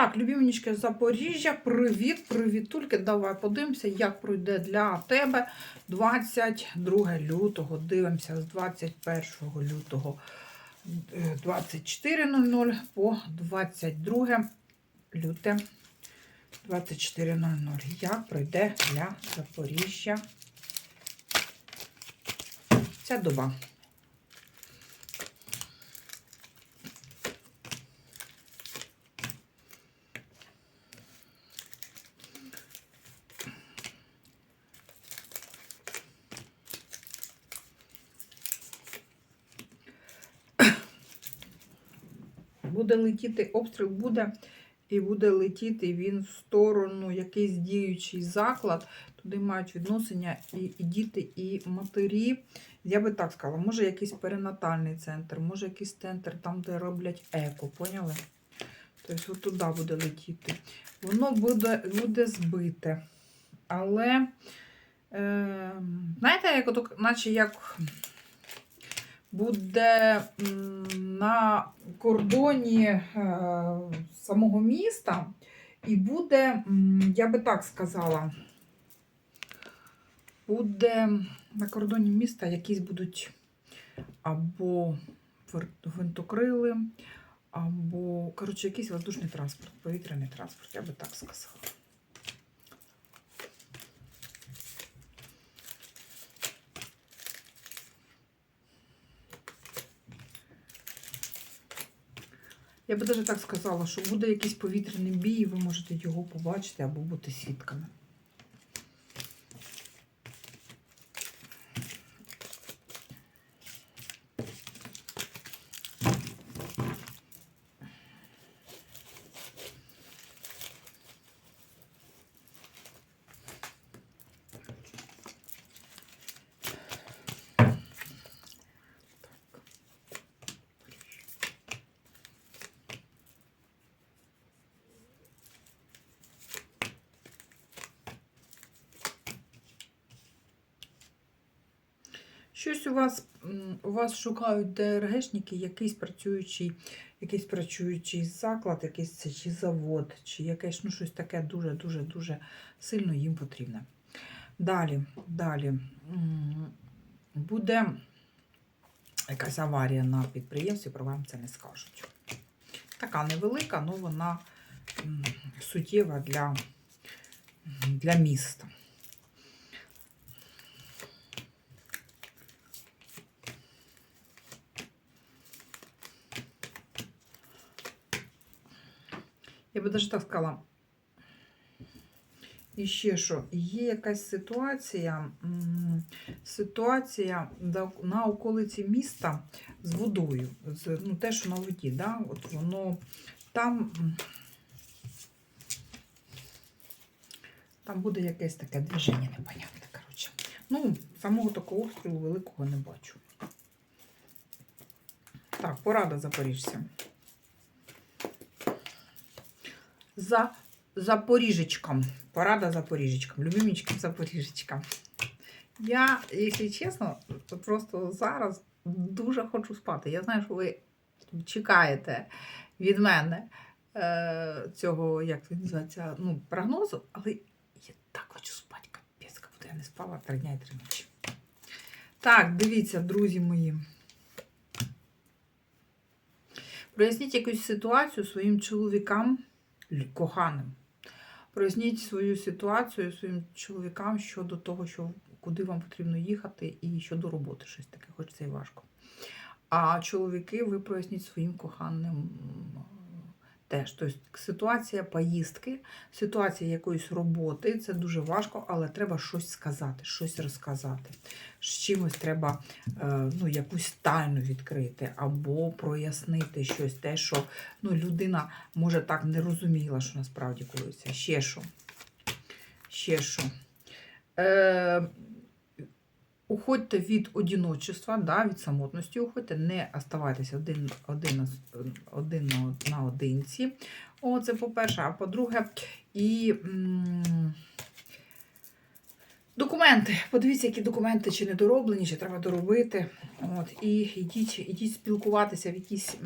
Так, любімнички Запоріжжя, привіт, привіт, тільки давай подивимося, як пройде для тебе 22 лютого. Дивимося з 21 лютого е, 24.00 по 22 люте 24.00. Як пройде для Запоріжжя ця доба? Буде летіти, обстріл буде, і буде летіти він в сторону, якийсь діючий заклад. Туди мають відношення і, і діти, і матері. Я би так сказала, може якийсь перинатальний центр, може якийсь центр там, де роблять еко, поняли? Тобто от туди буде летіти. Воно буде, буде збите. Але, е, знаєте, як наче як буде на кордоні е, самого міста, і буде, я би так сказала, буде на кордоні міста якісь будуть або гвинтокрили, або, коротше, якийсь воздушний транспорт, повітряний транспорт, я би так сказала. Я би навіть так сказала, що буде якийсь повітряний бій, і ви можете його побачити або бути свідками. Щось у вас у вас шукають ДРГшники, якийсь працюючий, якийсь працюючий заклад, якийсь чи завод, чи якесь ну, щось таке дуже-дуже дуже сильно їм потрібне. Далі, далі буде якась аварія на підприємстві, про вам це не скажуть. Така невелика, але вона суттєва для, для міста. Я би навіть так сказала. І ще що, є якась ситуація, ситуація на околиці міста з водою. З, ну, те, що на воді, да? От воно там, там буде якесь таке движення непонятне. Коротше. Ну, самого такого обстрілу великого не бачу. Так, порада запоріжцям. За Запоріжечком. Порада Запоріжечком. Любимічкам Запоріжечкам. Я, якщо чесно, то просто зараз дуже хочу спати. Я знаю, що ви чекаєте від мене е, цього, як це називається, ну, прогнозу, але я так хочу спати, капець, як будто я не спала три дня і три ночі. Так, дивіться, друзі мої. Проясніть якусь ситуацію своїм чоловікам коханим. Проясніть свою ситуацію своїм чоловікам щодо того, що куди вам потрібно їхати, і щодо роботи щось таке, хоч це і важко. А чоловіки, ви проясніть своїм коханим теж. Тобто ситуація поїздки, ситуація якоїсь роботи це дуже важко, але треба щось сказати, щось розказати. З чимось треба е, ну, якусь тайну відкрити або прояснити щось, те, що ну, людина може так не розуміла, що насправді коїться. Ще що. Ще що. Е, уходьте від одіночества, да, від самотності уходьте, не оставайтеся один, один, один на, наодинці. О, це по-перше. А по-друге, і документи. Подивіться, які документи чи не дороблені, чи треба доробити. От, і йдіть, йдіть спілкуватися в якісь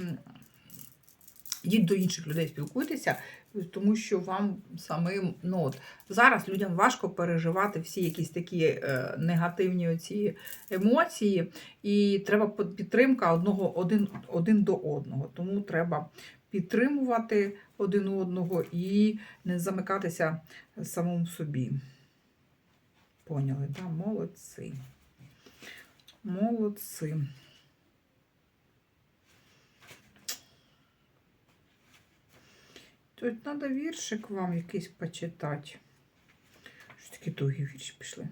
Йдіть до інших людей, спілкуйтеся, тому що вам самим ну от зараз людям важко переживати всі якісь такі е, негативні оці емоції, і треба підтримка одного один, один до одного. Тому треба підтримувати один одного і не замикатися самому собі. Поняли, да? Молодці. Молодці. Тут треба віршик вам якийсь почитати. Що такі довгі вірші пішли?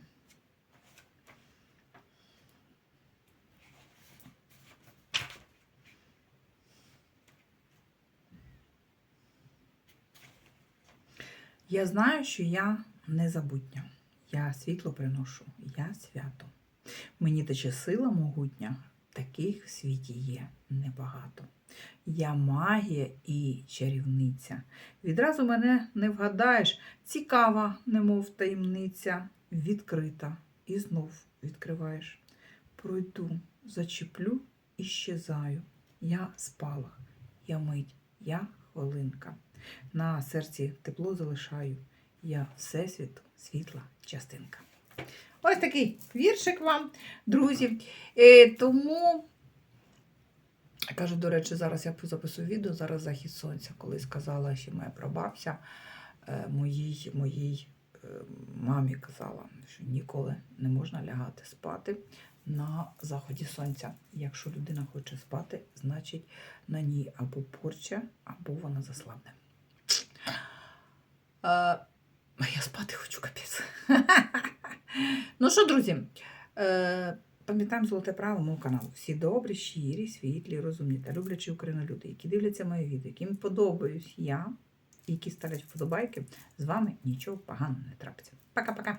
Я знаю, що я незабутня. Я світло приношу, я свято. Мені тече сила могутня, таких в світі є небагато. Я магія і чарівниця. Відразу мене не вгадаєш, цікава, немов таємниця, відкрита і знов відкриваєш. Пройду, зачеплю і щезаю. Я спалах, я мить, я хвилинка. На серці тепло залишаю. Я всесвіту, світла частинка. Ось такий віршик вам, друзі. Е, тому, кажу, до речі, зараз я записую відео, зараз захід сонця, коли сказала, що моя прабабця е, моїй, моїй е, мамі казала, що ніколи не можна лягати спати на заході сонця. Якщо людина хоче спати, значить на ній або порча, або вона заслабне. Е, а я спати хочу капець. ну що, друзі, пам'ятаємо золоте право мого каналу. Всі добрі, щирі, світлі, розумні та люблячі Україну люди, які дивляться мої відео, яким подобаюсь я, і які ставлять вподобайки, з вами нічого поганого не трапиться. Пока-пока.